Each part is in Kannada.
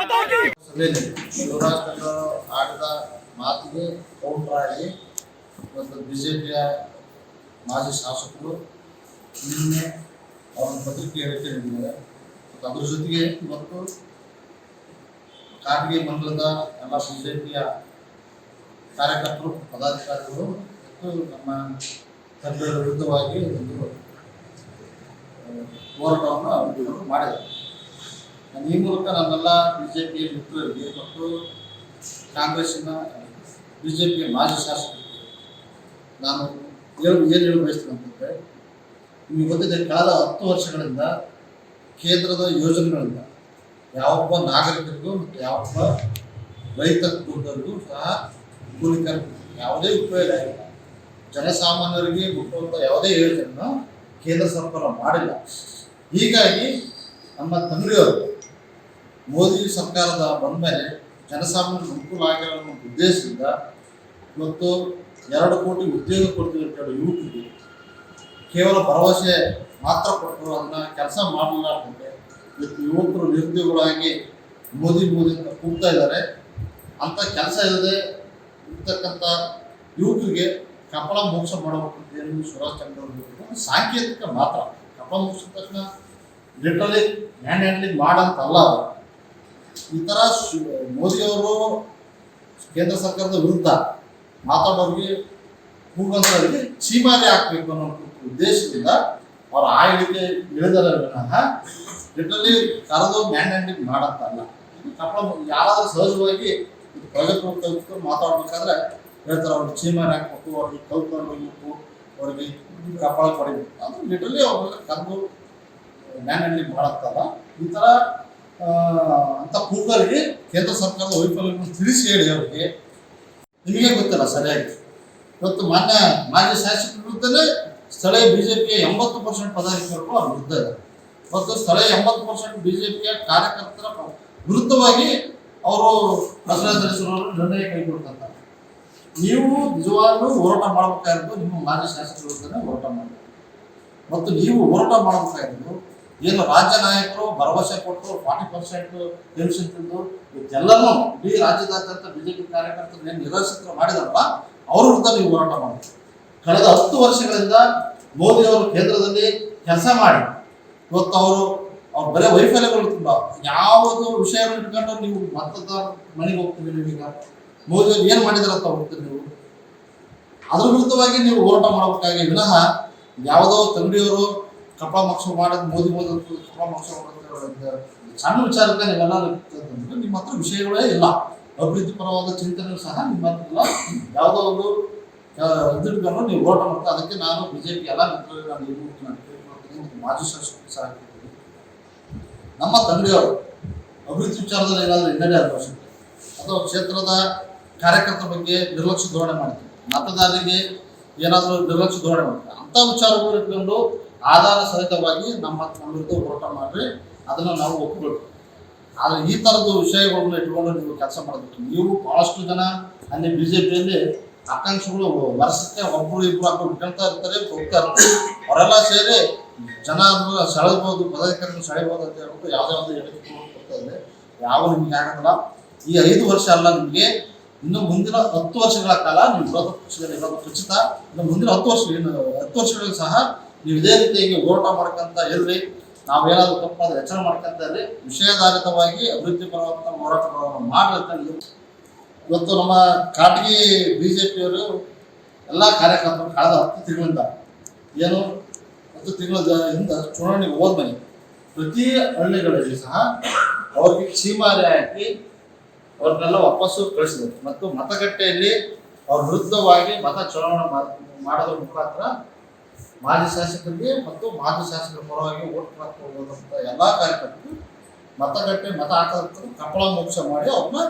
ಶಿವರಾಜ್ ಕನ್ನಡ ಆಡಿದ ಮಾತಿಗೆ ಕೌಂಟರ್ ಆಗಿ ಮತ್ತು ಬಿಜೆಪಿಯ ಮಾಜಿ ಶಾಸಕರು ನಿನ್ನೆ ಅವರ ಪತ್ರಿಕೆ ಹೇಳಿಕೆ ಮತ್ತು ಅದ್ರ ಜೊತೆಗೆ ಮತ್ತು ಕಾಟಿಗೆ ಮಂಡಲದ ಎಲ್ಲ ಬಿಜೆಪಿಯ ಕಾರ್ಯಕರ್ತರು ಪದಾಧಿಕಾರಿಗಳು ಮತ್ತು ನಮ್ಮ ತಂಡದ ವಿರುದ್ಧವಾಗಿ ಒಂದು ಹೋರಾಟವನ್ನು ಮಾಡಿದ್ದಾರೆ. ನಾನು ಈ ಮೂಲಕ ನನ್ನೆಲ್ಲ ಪಿ ಮಿತ್ರರಿಗೆ ಮತ್ತು ಕಾಂಗ್ರೆಸ್ಸಿನ ಬಿಜೆಪಿಯ ಮಾಜಿ ಶಾಸಕರಿಗೆ ನಾನು ಏನು ಏನು ಹೇಳಿ ಬಯಸ್ತೀನಿ ಅಂತಂದರೆ, ನಿಮಗೆ ಗೊತ್ತಿದೆ ಕಳೆದ ಹತ್ತು ವರ್ಷಗಳಿಂದ ಕೇಂದ್ರದ ಯೋಜನೆಗಳಿಂದ ಯಾವೊಬ್ಬ ನಾಗರಿಕರಿಗೂ ಮತ್ತು ಯಾವೊಬ್ಬ ರೈತ ಕುಟುಂಬದವರಿಗೂ ಸಹ ಕೂಲಿಕರ ಯಾವುದೇ ಉಪಯೋಗ ಇಲ್ಲ. ಜನಸಾಮಾನ್ಯರಿಗೆ ಮುಟ್ಟುವಂಥ ಯಾವುದೇ ಯೋಜನೆಯನ್ನು ಕೇಂದ್ರ ಸರ್ಕಾರ ಮಾಡಿಲ್ಲ. ಹೀಗಾಗಿ ನಮ್ಮ ತಂದೆಯವರು ಮೋದಿ ಸರ್ಕಾರದ ಬಂದ ಮೇಲೆ ಜನಸಾಮಾನ್ಯರಿಗೆ ಅನುಕೂಲ ಆಗಿರೋ ಉದ್ದೇಶದಿಂದ ಮತ್ತು ಎರಡು ಕೋಟಿ ಉದ್ಯೋಗ ಕೊಡ್ತೀವಿ ಅಂತ ಯುವಕರಿಗೆ ಕೇವಲ ಭರವಸೆ ಮಾತ್ರ ಕೊಟ್ಟರು ಅದನ್ನ ಕೆಲಸ ಮಾಡಲಿಲ್ಲ ಅಂತಂದ್ರೆ ಇವತ್ತು ಯುವಕರು ನಿರುದ್ಯೋಗಗಳಾಗಿ ಮೋದಿ ಮೋದಿ ಅಂತ ಕೂಗ್ತಾ ಇದ್ದಾರೆ ಅಂತ ಕೆಲಸ ಇಲ್ಲದೆ ಇರ್ತಕ್ಕಂಥ ಯುವಕರಿಗೆ ಕಪಳ ಮೋಕ್ಷ ಮಾಡಬೇಕಂತ ಏನು ಸುಭಾಷ್ ಚಂದ್ರ ಅವರು. ಸಾಂಕೇತಿಕ ಮಾತ್ರ ಕಪಳ ಮೋಕ್ಷ ತಕ್ಷಣ ಲಿಟ್ರಲಿ ಹ್ಯಾಂಡ್ ಹ್ಯಾಂಡ್ಲಿಂಗ್ ಮಾಡಂತಲ್ಲ ಅದು. ಈ ಥರ ಮೋದಿಯವರು ಕೇಂದ್ರ ಸರ್ಕಾರದ ವಿರುದ್ಧ ಮಾತಾಡೋರಿಗೆ ಕೂಗಂತವರಿಗೆ ಚೀಮಾರಿ ಹಾಕ್ಬೇಕು ಅನ್ನೋ ಉದ್ದೇಶದಿಂದ ಅವರ ಆ ಹೇಳಿಕೆ ಹೇಳಿದಾರೆ ವಿನಃ. ಲಿಟ್ರಲಿ ಕರೆದು ಮ್ಯಾನ್ ಹ್ಯಾಂಡಿಂಗ್ ಮಾಡತ್ತಲ್ಲ. ಇದು ಯಾರಾದರೂ ಸಹಜವಾಗಿ ಇದು ಕಲ್ತ್ಕೊಂಡು ಮಾತಾಡ್ಬೇಕಾದ್ರೆ ಹೇಳ್ತಾರೆ, ಅವ್ರಿಗೆ ಚೀಮಾರಿ ಹಾಕ್ಬೇಕು, ಅವ್ರಿಗೆ ಕಲ್ತ್ಕೊಂಡು ಹೋಗ್ಬೇಕು, ಅವ್ರಿಗೆ ಕಪ್ಪಳ ಪಡಿಬೇಕು ಅದು ಲಿಟ್ರಲಿ ಅವ್ರನ್ನ ಕರೆದು ಮ್ಯಾನ್ಹ್ಯಾಂಡ್ಲಿಂಗ್ ಮಾಡತ್ತಲ್ಲ. ಈ ಥರ ಅಂತ ಪೂರ್ವರಿಗೆ ಕೇಂದ್ರ ಸರ್ಕಾರದ ವೈಫಲ್ಯವನ್ನು ತಿಳಿಸಿ ಹೇಳಿ ಅವರಿಗೆ. ನಿಮಗೆ ಗೊತ್ತಿಲ್ಲ ಸರಿಯಾಗಿ. ಇವತ್ತು ಮಾನ್ಯ ಮಾಜಿ ಶಾಸಕರ ವಿರುದ್ಧನೇ ಸ್ಥಳೀಯ ಬಿಜೆಪಿಯ ಎಂಬತ್ತು ಪರ್ಸೆಂಟ್ ಪದಾಧಿಕಾರಿಗಳು ಅವ್ರ ವಿರುದ್ಧ ಇದ್ದಾರೆ ಮತ್ತು ಸ್ಥಳೀಯ ಎಂಬತ್ತು ಪರ್ಸೆಂಟ್ ಬಿಜೆಪಿಯ ಕಾರ್ಯಕರ್ತರ ವಿರುದ್ಧವಾಗಿ ಅವರು ಪ್ರಸಾರ ನಿರ್ಣಯ ಕೈಗೊಳ್ತಾರೆ ನೀವು ನಿಜವಾಗ್ಲೂ ಹೋರಾಟ ಮಾಡಬೇಕಾಗಿರೋದು ನಿಮ್ಮ ಮಾಜಿ ಶಾಸಕರ ವಿರುದ್ಧನೇ ಹೋರಾಟ ಮಾಡಬೇಕು. ಮತ್ತು ನೀವು ಹೋರಾಟ ಮಾಡಬೇಕಾಗಿರೋದು ಏನು ರಾಜ್ಯ ನಾಯಕರು ಭರವಸೆ ಕೊಟ್ಟು ಫಾರ್ಟಿ ಪರ್ಸೆಂಟ್ ಪೆನ್ಷನ್ ತಿಂದು ಇದೆಲ್ಲನೂ ಇಡೀ ರಾಜ್ಯದಾದ್ಯಂತ ಬಿಜೆಪಿ ಕಾರ್ಯಕರ್ತರು ಏನು ನಿರಾಶ್ರಿತರು ಮಾಡಿದಾರಲ್ಲ ಅವ್ರ ವಿರುದ್ಧ ನೀವು ಹೋರಾಟ ಮಾಡಬೇಕು. ಕಳೆದ ಹತ್ತು ವರ್ಷಗಳಿಂದ ಮೋದಿ ಅವರು ಕೇಂದ್ರದಲ್ಲಿ ಕೆಲಸ ಮಾಡಿ, ಇವತ್ತು ಅವರು, ಅವ್ರ ಬರೀ ವೈಫಲ್ಯಗಳು ತುಂಬ. ಯಾವುದು ವಿಷಯಗಳು ಇಟ್ಕೊಂಡು ನೀವು ಮತದಾರ ಮನೆಗೆ ಹೋಗ್ತೀವಿ ನೀವೀಗ? ಮೋದಿ ಅವರು ಏನು ಮಾಡಿದಾರೆ ಅಂತ ಹೋಗ್ತೀರಿ ನೀವು? ಅದ್ರ ವಿರುದ್ಧವಾಗಿ ನೀವು ಹೋರಾಟ ಮಾಡಬೇಕಾಗಿ ವಿನಃ ಯಾವುದೋ ತಂಗಡಿಯವರು ಕಪಳ ಮೋಕ್ಷ ಮಾಡೋದು, ಮೋದಿ ಮೋದಿ ಕಪಳ ಮೋಕ್ಷ ಮಾಡೋದು ಸಣ್ಣ ವಿಚಾರಕ್ಕೆ ನೀವೆಲ್ಲ ನಿಮ್ಮ ಹತ್ರ ವಿಷಯಗಳೇ ಇಲ್ಲ. ಅಭಿವೃದ್ಧಿ ಪರವಾದ ಚಿಂತನೆ ಸಹ ನಿಮ್ಮ ಹತ್ರ ಇಲ್ಲ. ಯಾವುದೋ ಒಂದು ಇದ್ರಿಟ್ಕೊಂಡು ನೀವು ಓಟ್ ಮಾಡ್ತಾ, ಅದಕ್ಕೆ ನಾನು ಬಿಜೆಪಿ ಎಲ್ಲ ಮಿತ್ರರಿಗೆ ನಾನು ಮತ್ತು ಮಾಜಿ ಶಾಸಕರು ಸಹ. ನಮ್ಮ ತಂದೆಯವರು, ಅಭಿವೃದ್ಧಿ ವಿಚಾರದಲ್ಲಿ ಏನಾದರೂ ಹಿನ್ನಡೆ ಅನುಭವಿಸುತ್ತೆ ಅಥವಾ ಕ್ಷೇತ್ರದ ಕಾರ್ಯಕರ್ತರ ಬಗ್ಗೆ ನಿರ್ಲಕ್ಷ್ಯ ಧೋರಣೆ ಮಾಡ್ತಾರೆ. ಮತದಾರರಿಗೆ ಏನಾದರೂ ನಿರ್ಲಕ್ಷ್ಯ ಧೋರಣೆ ಮಾಡ್ತಾರೆ. ಅಂಥ ವಿಚಾರಗಳು ಇಟ್ಕೊಂಡು ಆಧಾರ ಸಹಿತವಾಗಿ ನಮ್ಮ ನಮ್ಮ ವಿರುದ್ಧ ಹೋರಾಟ ಮಾಡ್ರಿ, ಅದನ್ನು ನಾವು ಒಪ್ಕೊಳ್ಬೇಕು. ಆದರೆ ಈ ಥರದ ವಿಷಯಗಳನ್ನ ಇಟ್ಕೊಂಡು ನೀವು ಕೆಲಸ ಮಾಡಬೇಕು. ನೀವು ಭಾಳಷ್ಟು ಜನ, ಅಲ್ಲಿ ಬಿ ಜೆ ಪಿಯಲ್ಲಿ ಆಕಾಂಕ್ಷಿಗಳು ವರ್ಷಕ್ಕೆ ಒಬ್ಬರು ಇಬ್ಬರು ಹಾಕೊಂಡು ಕೇಳ್ತಾ ಇರ್ತಾರೆ, ಹೋಗ್ತಾ ಇರ್ತಾರೆ. ಅವರೆಲ್ಲ ಸೇರಿ ಜನ ಸೆಳೆಬೋದು, ಪದಾಧಿಕಾರಿಗಳು ಅಂತ ಹೇಳ್ಬಿಟ್ಟು ಯಾವುದೇ ಒಂದು ಹೇಳಿಕೆ ಯಾವ ನಿಮಗೆ ಆಗೋದಿಲ್ಲ ಈ ಐದು ವರ್ಷ ಅಲ್ಲ ನಿಮಗೆ. ಇನ್ನು ಮುಂದಿನ ಹತ್ತು ವರ್ಷಗಳ ಕಾಲ ನೀವು ವಿರೋಧ ಪಕ್ಷದಲ್ಲಿ ಇರೋದು ಖಚಿತ. ಇನ್ನು ಮುಂದಿನ ಹತ್ತು ವರ್ಷ ಏನು, ಹತ್ತು ವರ್ಷಗಳಿಗೂ ಸಹ ನೀವು ಇದೇ ರೀತಿ ಹಿಂಗೆ ಹೋರಾಟ ಮಾಡ್ಕೊಂತ ಇರ್ರಿ. ನಾವೇನಾದ್ರೂ ತಪ್ಪಾದ್ರೆ ಎಚ್ಚರ ಮಾಡ್ಕೊಂತ ಇರ್ರಿ. ವಿಷಯಾಧಾರಿತವಾಗಿ ಅಭಿವೃದ್ಧಿ ಪರವಾದಂಥ ಹೋರಾಟಗಳನ್ನು ಮಾಡ್ರಿ ಅಂತ ನಮ್ಮ ಇವತ್ತು ನಮ್ಮ ಕಾಟಗಿ ಪಿಯವರು ಎಲ್ಲ ಕಾರ್ಯಕರ್ತರು ಕಳೆದ ಹತ್ತು ತಿಂಗಳಿಂದ ಏನು ಹತ್ತು ತಿಂಗಳ ಹಿಂದ ಚುನಾವಣೆಗೆ ಹೋದ್ಮೇಲೆ ಪ್ರತಿ ಹಳ್ಳಿಗಳಲ್ಲಿ ಸಹ ಅವ್ರಿಗೆ ಕ್ಷೀಮಾರಿ ಹಾಕಿ ಅವ್ರನ್ನೆಲ್ಲ ವಾಪಸ್ಸು ಕಳಿಸಿದ್ರು. ಮತ್ತು ಮತಗಟ್ಟೆಯಲ್ಲಿ ಅವ್ರ ವಿರುದ್ಧವಾಗಿ ಮತ ಚುನಾವಣೆ ಮಾಡೋದ್ರ ಮುಖಾಂತರ ಮಾಜಿ ಶಾಸಕರಿಗೆ ಮತ್ತು ಮಾಜಿ ಶಾಸಕರ ಪರವಾಗಿ ಓಟ್ ಹಾಕಿ ಹೋದಂಥ ಎಲ್ಲ ಕಾರ್ಯಕರ್ತರು ಮತಗಟ್ಟೆ, ಮತ ಹಾಕೋದಕ್ಕೆ ಕಪ್ಪಳ ಮೋಕ್ಷ ಮಾಡಿ ಅವ್ರನ್ನ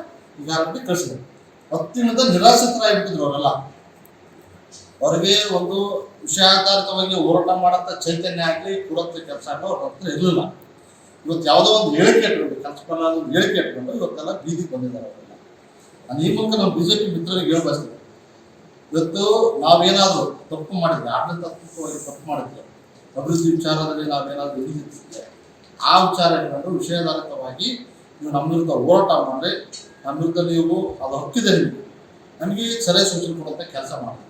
ಈಗಾಗಲೇ ಕಳಿಸಿದ್ರು. ಹತ್ತಿನಿಂದ ನಿರಾಶ್ರಿತರಾಗಿಬಿಟ್ಟಿದ್ರು ಅವರೆಲ್ಲ. ಅವ್ರಿಗೆ ಒಂದು ವಿಷಯಾಧಾರಿತವಾಗಿ ಹೋರಾಟ ಮಾಡಂತ ಚೈತನ್ಯ ಆಗಲಿ ಕೊಡಂತ ಕೆಲಸ ಆಗಲಿ ಅವ್ರ ಹತ್ರ ಇರಲಿಲ್ಲ. ಇವತ್ತು ಯಾವುದೋ ಒಂದು ಹೇಳಿಕೆ ಇಟ್ಕೊಂಡು ಕಲ್ಪನಾ ಒಂದು ಹೇಳಿಕೆ ಇಟ್ಕೊಂಡು ಇವತ್ತೆಲ್ಲ ಬೀದಿಗೆ ಬಂದಿದ್ದಾರೆ ಅವರೆಲ್ಲ. ನಾನು ಈ ಮೂಲಕ ನಮ್ಮ ಬಿಜೆಪಿ ಮಿತ್ರರಿಗೆ ಹೇಳಿ ಬಯಸ್ತೇನೆ ಇವತ್ತು ನಾವೇನಾದರೂ ತಪ್ಪು ಮಾಡಿದ್ರೆ ಆಡಳಿತಾತ್ಮಕವಾಗಿ ತಪ್ಪು ಮಾಡಿದ್ರೆ, ಅಭಿವೃದ್ಧಿ ವಿಚಾರದಲ್ಲಿ ನಾವೇನಾದರೂ ಹಿಡಿದಿಟ್ಟಿದ್ರೆ ಆ ವಿಚಾರ ಏನಾದ್ರು ವಿಷಯಾಧಾರಿತವಾಗಿ ನೀವು ನಮ್ಮ ವಿರುದ್ಧ ಹೋರಾಟ ಮಾಡಿ ನಮ್ಮ ವಿರುದ್ಧ ನೀವು ಅದು ಹಕ್ಕಿದೆ ನಿಮಗೆ. ನಮಗೆ ಸಲಹೆ ಸೂಚನೆ ಕೊಡುವಂಥ ಕೆಲಸ ಮಾಡಿ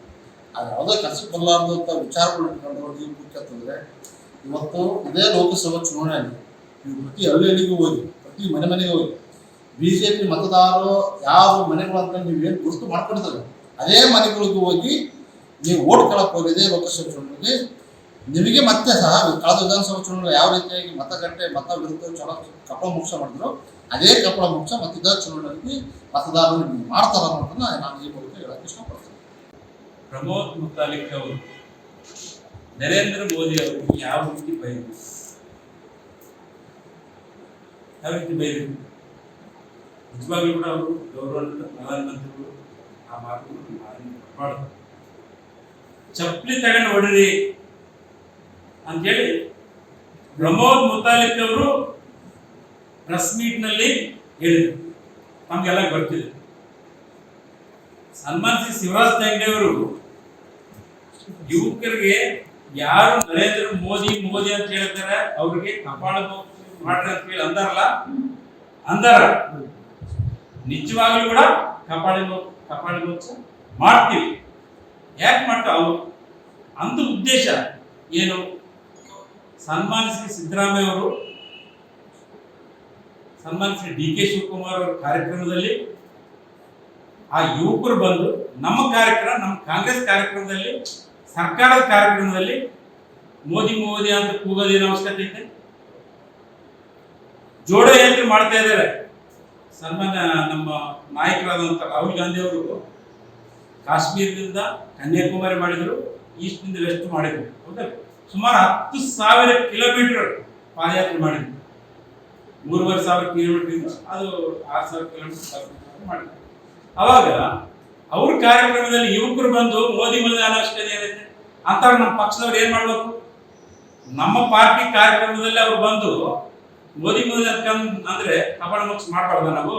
ಅದು ಯಾವುದೇ ಕೆಲಸಕ್ಕೆ ಬರಲಾರ್ದಂಥ ವಿಚಾರಗಳು ಇಟ್ಕೊಂಡು ನೀವು ಮುಖ್ಯಂತಂದರೆ ಇವತ್ತು ಇದೇ ಲೋಕಸಭಾ ಚುನಾವಣೆಯಲ್ಲಿ ನೀವು ಪ್ರತಿ ಹಳ್ಳಿ ಹಳ್ಳಿಗೂ ಹೋಗಿ, ಪ್ರತಿ ಮನೆ ಮನೆಗೆ ಹೋಗಿ ಬಿ ಜೆ ಪಿ ಮತದಾರರು ಯಾವ ಮನೆಗಳಂತ ನೀವು ಏನು ಗುರುತು ಮಾಡ್ಕೊಂಡಿದ್ದಾರೆ. ಅದೇ ಮನೆಗಳಿಗೂ ಹೋಗಿ ನೀವು ಓಟ್ ಹೋಗಿದೆ ಲೋಕಸಭಾ ಚುನಾವಣೆಯಲ್ಲಿ. ನಿಮಗೆ ಮತ್ತೆ ಸಹ ಕಳೆದ ವಿಧಾನಸಭಾ ಚುನಾವಣೆ ಯಾವ ರೀತಿಯಾಗಿ ಮತಗಟ್ಟೆ, ಮತ ವಿರುದ್ಧ ಚಲೋ ಕಪಳ ಮೋಕ್ಷ ಮಾಡಿದ್ರು, ಅದೇ ಕಪ್ಪಳ ಮೋಕ್ಷ ಮತ್ತೆ ಇದೇ ಚುನಾವಣೆಯಲ್ಲಿ ಮತದಾರರು ಮಾಡ್ತಾರ ಅನ್ನೋದನ್ನ ನಾನು ಈ ಮೂಲಕ ಹೇಳಕ್ಕೆ ಇಷ್ಟಪಡ್ತೀನಿ. ಪ್ರಮೋದ್ ಮುತಾಲಿಕ್ ಅವರು, ನರೇಂದ್ರ ಮೋದಿ ಅವರು ಯಾವ ರೀತಿ ಬೈದರು? ಯಾವ ರೀತಿ ಬೈದರು? ನಿಜವಾಗ್ಲೂ ಕೂಡ ಅವರು ಗೌರವ ಪ್ರಧಾನಮಂತ್ರಿಗಳು. ಆ ಮಾತು ಚಪ್ಪಲಿ ತಗೊಂಡು ಹೊಡಿರಿ ಅಂತೇಳಿ ಪ್ರಮೋದ್ ಮುತಾಲಿಕ್ ಅವರು ಪ್ರೆಸ್ ಮೀಟ್ನಲ್ಲಿ ಹೇಳಿದರು. ನಮಗೆಲ್ಲ ಗೊತ್ತಿದೆ. ಸಿಂಗ್ ಶಿವರಾಜ್ ತಂಗಡಿ ಅವರು ಯುವಕರಿಗೆ ಯಾರು ನರೇಂದ್ರ ಮೋದಿ ಮೋದಿ ಅಂತ ಹೇಳ್ತಾರೆ, ಅವ್ರಿಗೆ ಕಪಾಳ ಮಾಡ್ರಿ ಅಂತ ಹೇಳಿ ಅಂದಾರಲ್ಲ? ಅಂದಾರ. ನಿಜವಾಗ್ಲೂ ಕೂಡ ಕಪಾಳಿ ಕಪಾಳಿ ಮಾಡ್ತೀವಿ. ಯಾಕೆ ಮಾಡ್ತಾ ಅವರು ಅಂತ ಉದ್ದೇಶ ಏನು? ಸನ್ಮಾನಿಸಿ ಸಿದ್ದರಾಮಯ್ಯ ಅವರು ಸನ್ಮಾನಿಸಿ ಡಿ ಕೆ ಶಿವಕುಮಾರ್ ಅವರ ಕಾರ್ಯಕ್ರಮದಲ್ಲಿ ಆ ಯುವಕರು ಬಂದು ನಮ್ಮ ಕಾರ್ಯಕ್ರಮ, ನಮ್ಮ ಕಾಂಗ್ರೆಸ್ ಕಾರ್ಯಕ್ರಮದಲ್ಲಿ, ಸರ್ಕಾರದ ಕಾರ್ಯಕ್ರಮದಲ್ಲಿ ಮೋದಿ ಮೋದಿ ಅಂತ ಕೂಗೋದೇನು ಅವಶ್ಯಕತೆ ಇದೆ ಜೋಡೋ ಏನ್ರಿ ಮಾಡ್ತಾ ಇದ್ದಾರೆ. ಸನ್ಮಾನ್ಯ ನಮ್ಮ ನಾಯಕರಾದಂಥ ರಾಹುಲ್ ಗಾಂಧಿ ಅವರು ಕಾಶ್ಮೀರದಿಂದ ಕನ್ಯಾಕುಮಾರಿ ಮಾಡಿದ್ರು, ಈಸ್ಟ್ನಿಂದ ವೆಸ್ಟ್ ಮಾಡಿದ್ರು. ಹೌದಾ? ಸುಮಾರು ಹತ್ತು ಸಾವಿರ ಕಿಲೋಮೀಟರ್ ಪಾದಯಾತ್ರೆ ಮಾಡಿದ್ರು. ಮೂರುವರೆ ಸಾವಿರ ಕಿಲೋಮೀಟರ್ ಅದು ಆರು ಸಾವಿರ ಕಿಲೋಮೀಟರ್ ಮಾಡಿದ್ರು. ಅವಾಗ ಅವ್ರ ಕಾರ್ಯಕ್ರಮದಲ್ಲಿ ಯುವಕರು ಬಂದು, ಮೋದಿ ಮೋದಿ ಅಷ್ಟೇ ಏನೈತೆ ಅಂತ. ನಮ್ಮ ಪಕ್ಷದವ್ರು ಏನ್ ಮಾಡ್ಬೇಕು? ನಮ್ಮ ಪಾರ್ಟಿ ಕಾರ್ಯಕ್ರಮದಲ್ಲಿ ಅವ್ರು ಬಂದು ಮೋದಿ ಮೋದಿ ಕಮ್ ಅಂದ್ರೆ ಕಪಾಳ ಮೋಕ್ಷ ಮಾಡಬಾರ್ದ ನಾವು?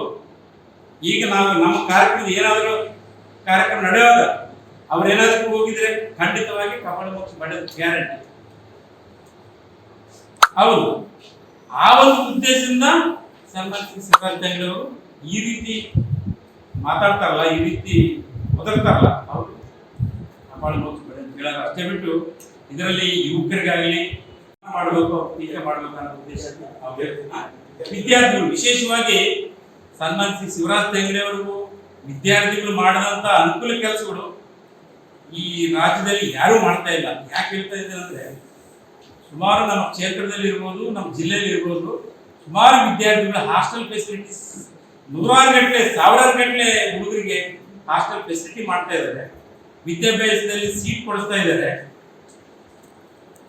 ಈಗ ನಾವು ನಮ್ಮ ಕಾರ್ಯಕ್ರಮ ಏನಾದರೂ ಕಾರ್ಯಕ್ರಮ ನಡೆಯುವಾಗ ಅವ್ರೇನಾದ್ರೂ ಹೋಗಿದ್ರೆ ಖಂಡಿತವಾಗಿ ಕಪಾಳ ಮೋಕ್ಷ ಮಾಡೋದು ಗ್ಯಾರಂಟಿ. ಹೌದು. ಆ ಒಂದು ಉದ್ದೇಶದಿಂದ ಸಂಬಂಧಿಸಿದ ಸಿದ್ಧಾರ್ಥಿ ಈ ರೀತಿ ಮಾತಾಡ್ತಾರಲ್ಲ, ಈ ರೀತಿ ಒದರ್ತಾರಲ್ಲ ಹೌದು. ಕಪಾಳ ಮೋಕ್ಷ ಮಾಡೋದು ಹೇಳೋದು ಅಷ್ಟೇ ಬಿಟ್ಟು ಇದರಲ್ಲಿ ಯುವಕರಿಗಾಗಲಿ ಮಾಡಬೇಕು ಟೀಚರ್ ಮಾಡಬೇಕು ಅನ್ನೋ ಉದ್ದೇಶಕ್ಕೆ. ವಿದ್ಯಾರ್ಥಿಗಳು ವಿಶೇಷವಾಗಿ ಸನ್ಮಾನಿಸಿ ಶಿವರಾಜ್ ತೆಂಗಡೆ ಅವರಿಗೂ ವಿದ್ಯಾರ್ಥಿಗಳು ಮಾಡಿದಂತ ಅನುಕೂಲ ಕೆಲಸಗಳು ಈ ರಾಜ್ಯದಲ್ಲಿ ಯಾರು ಮಾಡ್ತಾ ಇಲ್ಲ. ಯಾಕೆ ಹೇಳ್ತಾ ಇದ್ದಾರೆ ಅಂದ್ರೆ, ಸುಮಾರು ನಮ್ಮ ಕ್ಷೇತ್ರದಲ್ಲಿ ಇರ್ಬೋದು, ನಮ್ಮ ಜಿಲ್ಲೆಯಲ್ಲಿ ಇರ್ಬೋದು, ಸುಮಾರು ವಿದ್ಯಾರ್ಥಿಗಳ ಹಾಸ್ಟೆಲ್ ಫೆಸಿಲಿಟೀಸ್ ನೂರಾರು ಗಂಟೆ ಸಾವಿರಾರು ಗಂಟೆ ಹುಡುಗರಿಗೆ ಹಾಸ್ಟೆಲ್ ಫೆಸಿಲಿಟಿ ಮಾಡ್ತಾ ಇದ್ದಾರೆ. ವಿದ್ಯಾಭ್ಯಾಸದಲ್ಲಿ ಸೀಟ್ ಕೊಡಿಸ್ತಾ ಇದ್ದಾರೆ.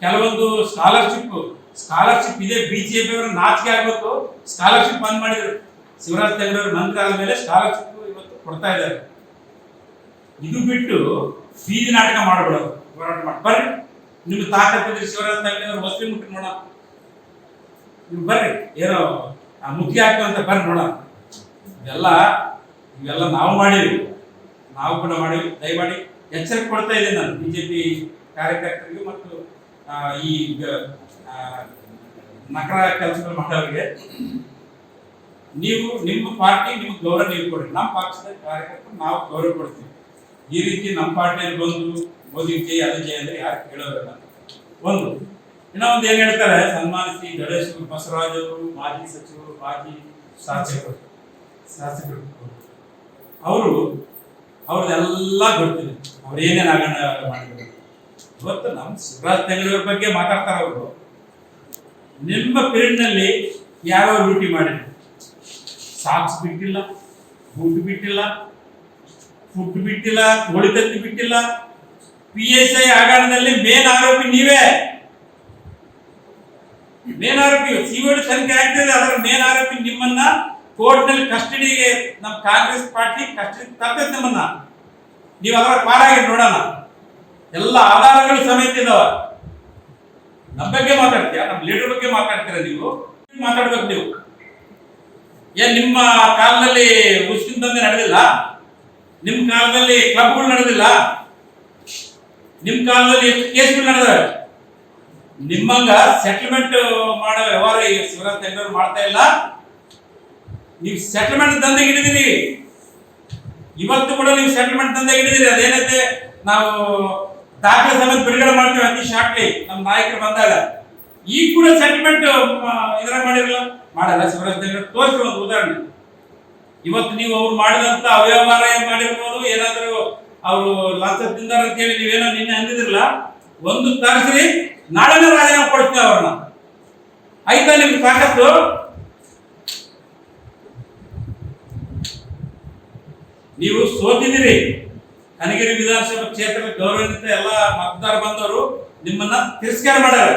ಕೆಲವೊಂದು ಸ್ಕಾಲರ್ಶಿಪ್ ಸ್ಕಾಲರ್ಶಿಪ್ ಇದೆ ಬಿಜೆಪಿ ಅವರು ನಾಚಿಕೆ ಆಗ್ಬೇಕು. ಸ್ಕಾಲರ್ಶಿಪ್ ಬಂದ್ ಮಾಡಿದ್ರು. ಶಿವರಾಜ್ ತಂಗಡಿ ಅವರು ಮಂತ್ರಿ ಆದ್ಮೇಲೆ ಸ್ಕಾಲರ್ಶಿಪ್ ಇವತ್ತು ಕೊಡ್ತಾ ಇದ್ದಾರೆ. ಇದು ಬಿಟ್ಟು ಬೀದಿ ನಾಟಕ ಮಾಡಬೇಡೋದು ಹೋರಾಟ ಮಾಡಿ. ಬರ್ರಿ. ನಿಮ್ಗೆ ತಾಕತ್ತಿದ್ರೆ ಶಿವರಾಜ್ ತಂಗಡಿ ಅವರು ಮುಸ್ಲಿಂ ಮುಟ್ಟಿ ನೋಡೋಣ. ನೀವು ಬರ್ರಿ. ಏನೋ ಆ ಮುಖ್ಯ ಹಾಕುವಂತ ಬರ್ರಿ ನೋಡೋಣ. ಇವೆಲ್ಲ ಇವೆಲ್ಲ ನಾವು ಮಾಡಿವಿ. ನಾವು ಕೂಡ ಮಾಡಿವಿ. ದಯಮಾಡಿ ಎಚ್ಚರಿಕೆ ಕೊಡ್ತಾ ಇದ್ದೀನಿ ನಾನು. ಬಿಜೆಪಿ ಕಾರ್ಯಕರ್ತರಿಗೆ ಮತ್ತು ಈ ನಕರ ಕೆಲಸಗಳು ಮಾಡೋರಿಗೆ ನೀವು, ನಿಮ್ಮ ಪಾರ್ಟಿ ನಿಮ್ಗೆ ಗೌರವ ನೀವು ಕೊಡಿ. ನಮ್ಮ ಪಕ್ಷದ ಕಾರ್ಯಕರ್ತರು ನಾವು ಗೌರವ ಕೊಡ್ತೀವಿ. ಈ ರೀತಿ ನಮ್ಮ ಪಾರ್ಟಿಯಲ್ಲಿ ಬಂದು ಮೋದಿ ಜೈ, ಅದು ಜೈ ಅಂದ್ರೆ ಯಾರು ಕೇಳೋರಲ್ಲ ಒಂದು. ಇನ್ನೊಂದು ಏನ್ ಹೇಳ್ತಾರೆ? ಸನ್ಮಾನಿಸಿ ಗಣೇಶ್ ಬಸವರಾಜ್ ಅವರು, ಮಾಜಿ ಸಚಿವರು, ಮಾಜಿ ಶಾಸಕರು ಶಾಸಕರು. ಅವರು, ಅವ್ರದ್ದೆಲ್ಲ ಗೊತ್ತಿದೆ. ಅವ್ರು ಏನೇನು ಆಗಣ ಮಾಡಿದ್ರು ಇವತ್ತು ನಮ್ಮ ಶಿವರಾಜ್ ತೆಗೆದವ್ರ ಬಗ್ಗೆ ಮಾತಾಡ್ತಾರ ಅವರು. ನಿಮ್ಮ ಪಿರಿಯಡ್ನಲ್ಲಿ ಯಾವ್ಯಾವ ಡ್ಯೂಟಿ ಮಾಡಿದ್ರು. ಸಾಕ್ಸ್ ಬಿಟ್ಟಿಲ್ಲ ಬೂಟ್ ಬಿಟ್ಟಿಲ್ಲ ಫುಡ್ ಬಿಟ್ಟಿಲ್ಲ ಕೋಳಿ ತತ್ತಿ ಬಿಟ್ಟಿಲ್ಲ. ಪಿ ಎಸ್ ಐ ಹಗರಣದಲ್ಲಿ ಮೇನ್ ಆರೋಪಿ ನೀವೇ. ಮೇನ್ ಆರೋಪಿ ಸಿಒಡಿ ತನಿಖೆ ಆಗ್ತಿದೆ, ಅದರ ಮೇನ್ ಆರೋಪಿ ನಿಮ್ಮನ್ನ ಕೋರ್ಟ್ನಲ್ಲಿ ಕಸ್ಟಡಿಗೆ ನಮ್ಮ ಕಾಂಗ್ರೆಸ್ ಪಾರ್ಟಿ ಕಸ್ಟಡಿ ತರ್ತೈತೆ ನಿಮ್ಮನ್ನ. ನೀವು ಅದರ ಪಾರಾಗಿ ನೋಡೋಣ ಎಲ್ಲ ಆಧಾರಗಳು ಸಮೇತ ಇದಾವ ನಮ್ಮ ಬಗ್ಗೆ ಮಾತಾಡ್ತೀಯ? ನಮ್ಮ ಲೀಡರ್ ಬಗ್ಗೆ ಮಾತಾಡ್ತೀರ ನೀವು? ಮಾತಾಡ್ಬೇಕು ನೀವು. ಏನ್ ನಿಮ್ಮ ಕಾಲದಲ್ಲಿ ಮುಸ್ಲಿಂ ತಂದೆ ನಡೆದಿಲ್ಲ? ನಿಮ್ ಕಾಲದಲ್ಲಿ ಕ್ಲಬ್ಗಳು ನಡೆದಿಲ್ಲ? ನಿಮ್ ಕಾಲದಲ್ಲಿ ಎಷ್ಟು ಕೇಸ್ಗಳು ನಡೆದವೆ? ನಿಮ್ಮಂಗ ಸೆಟಲ್ಮೆಂಟ್ ಮಾಡೋ ವ್ಯವಹಾರ ಈಗ ಶಿವರಾಜ್ ಮಾಡ್ತಾ ಇಲ್ಲ. ನೀವು ಸೆಟಲ್ಮೆಂಟ್ ದಂಧೆಗೆ ಹಿಡಿದಿರಿ ಇವತ್ತು ಕೂಡ ನೀವು ಸೆಟಲ್ಮೆಂಟ್ ತಂದೆ ಹಿಡಿದಿರಿ ಅದೇನೈತೆ? ನಾವು ದಾಖಲೆ ಸಮೇತ ಬಿಡುಗಡೆ ಮಾಡ್ತೀವಿ ಅತಿ ಶಾರ್ಟ್ಲಿ ನಮ್ಮ ನಾಯಕರು ಬಂದಾಗ. ಈಗ ಕೂಡ ಸೆಂಟಿಮೆಂಟ್ ಇದ್ರ ಮಾಡಿರಲ್ಲ? ಮಾಡಲ್ಲ ಶಿವರಾಜ್ ತೋರಿಸಿ ಒಂದು ಉದಾಹರಣೆ. ಇವತ್ತು ನೀವು ಅವ್ರು ಮಾಡಿದಂತ ಅವ್ಯವಹಾರ ಮಾಡಿರ್ಬೋದು? ಏನಾದರೂ ಅವರು ಲಂಚ ತಿಂದಾರ ಅಂತೇಳಿ ನೀವೇನೋ ನಿನ್ನೆ ಅಂದಿದ್ರಲ್ಲ? ಒಂದು ತರಿಸ್ರಿ, ನಾಳೆನೇ ರಾಜೀನಾಮೆ ಕೊಡ್ತೀವಿ ಅವ್ರನ್ನ. ಆಯ್ತಾ ನಿಮ್ಗೆ ಸಾಕಷ್ಟು? ನೀವು ಸೋತಿದ್ದೀರಿ. ಕನಗಿರಿ ವಿಧಾನಸಭಾ ಕ್ಷೇತ್ರದ ಗೌರವಾನ್ವಿತ ಎಲ್ಲ ಮತದಾರ ಬಂದವರು ನಿಮ್ಮನ್ನ ತಿರಸ್ಕಾರ ಮಾಡ್ಯಾರ.